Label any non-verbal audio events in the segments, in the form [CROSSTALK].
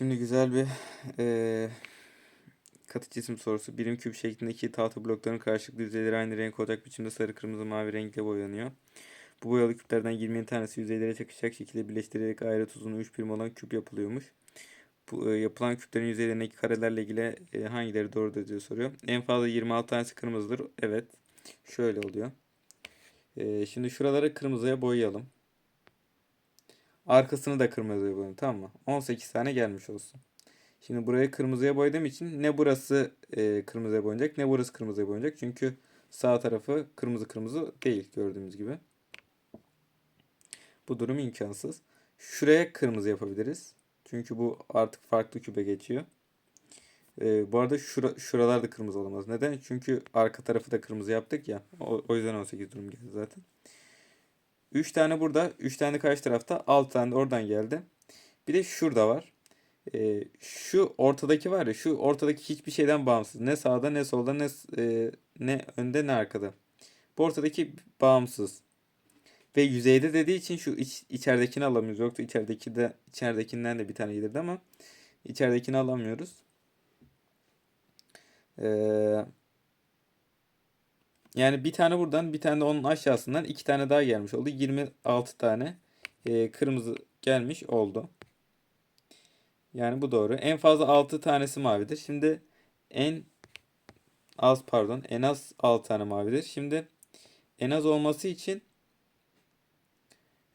Şimdi güzel bir eee katı cisim sorusu. Birim küp şeklindeki tahta blokların karşılıklı yüzeyleri aynı renk olacak biçimde sarı, kırmızı, mavi renkle boyanıyor. Bu boyalı küplerden 27 tanesi yüzeylere çakışacak şekilde birleştirilerek ayrıt uzunluğu 3 birim olan küp yapılıyormuş. Bu e, yapılan küplerin yüzeylerindeki karelerle ilgili e, hangileri doğrudur diye soruyor. En fazla 26 tanesi kırmızıdır. Evet. Şöyle oluyor. E, şimdi şuraları kırmızıya boyayalım. Arkasını da kırmızıya boyayalım tamam mı? 18 tane gelmiş olsun. Şimdi burayı kırmızıya boyadığım için ne burası e, kırmızıya boyanacak ne burası kırmızıya boyanacak. Çünkü sağ tarafı kırmızı kırmızı değil gördüğümüz gibi. Bu durum imkansız. Şuraya kırmızı yapabiliriz. Çünkü bu artık farklı küpe geçiyor. E, bu arada şura, şuralar da kırmızı olamaz. Neden? Çünkü arka tarafı da kırmızı yaptık ya. O, o yüzden 18 durum geldi zaten. 3 tane burada, 3 tane karşı tarafta, 6 tane de oradan geldi. Bir de şurada var. Ee, şu ortadaki var ya, şu ortadaki hiçbir şeyden bağımsız. Ne sağda ne solda ne e, ne önde ne arkada. Bu ortadaki bağımsız. Ve yüzeyde dediği için şu iç, içeridekini alamıyoruz. Yoksa içerideki de içeridekinden de bir tane gelirdi ama içeridekini alamıyoruz. Ee, yani bir tane buradan bir tane de onun aşağısından iki tane daha gelmiş oldu. 26 tane e, kırmızı gelmiş oldu. Yani bu doğru. En fazla 6 tanesi mavidir. Şimdi en az pardon en az 6 tane mavidir. Şimdi en az olması için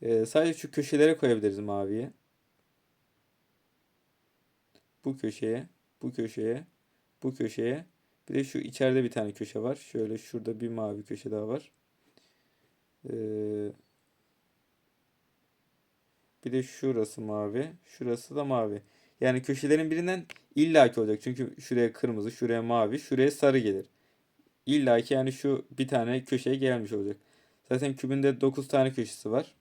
e, sadece şu köşelere koyabiliriz maviyi. Bu köşeye, bu köşeye, bu köşeye. Bir de şu içeride bir tane köşe var. Şöyle şurada bir mavi köşe daha var. Ee, bir de şurası mavi. Şurası da mavi. Yani köşelerin birinden illaki olacak. Çünkü şuraya kırmızı, şuraya mavi, şuraya sarı gelir. İllaki yani şu bir tane köşeye gelmiş olacak. Zaten kübünde 9 tane köşesi var.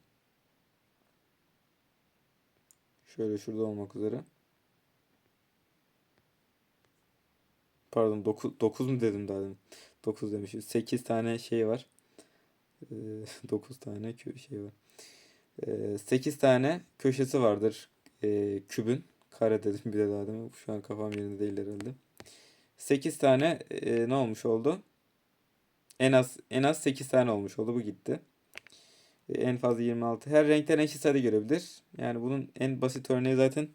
Şöyle şurada olmak üzere. Pardon 9, 9 mu dedim daha demin. 9 demişim. 8 tane şey var. Ee, [LAUGHS] 9 tane kö- şey var. Ee, 8 tane köşesi vardır ee, kübün. Kare dedim bir de daha demin. Şu an kafam yerinde değil herhalde. 8 tane ee, ne olmuş oldu? En az en az 8 tane olmuş oldu. Bu gitti. Ee, en fazla 26. Her renkten eşit sayıda görebilir. Yani bunun en basit örneği zaten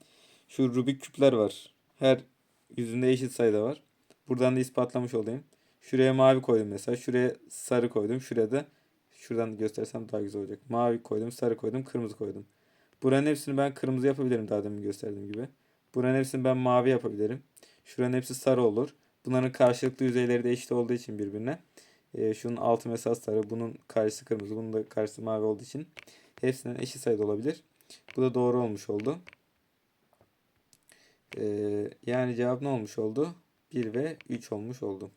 şu Rubik küpler var. Her yüzünde eşit sayıda var. Buradan da ispatlamış olayım. Şuraya mavi koydum mesela. Şuraya sarı koydum. Şuraya da şuradan göstersem daha güzel olacak. Mavi koydum, sarı koydum, kırmızı koydum. Buranın hepsini ben kırmızı yapabilirim daha demin gösterdiğim gibi. Buranın hepsini ben mavi yapabilirim. Şuranın hepsi sarı olur. Bunların karşılıklı yüzeyleri de eşit olduğu için birbirine. Ee, şunun altı mesela sarı, bunun karşısı kırmızı, bunun da karşısı mavi olduğu için hepsinden eşit sayıda olabilir. Bu da doğru olmuş oldu. Ee, yani cevap ne olmuş oldu? 1 ve 3 olmuş oldu.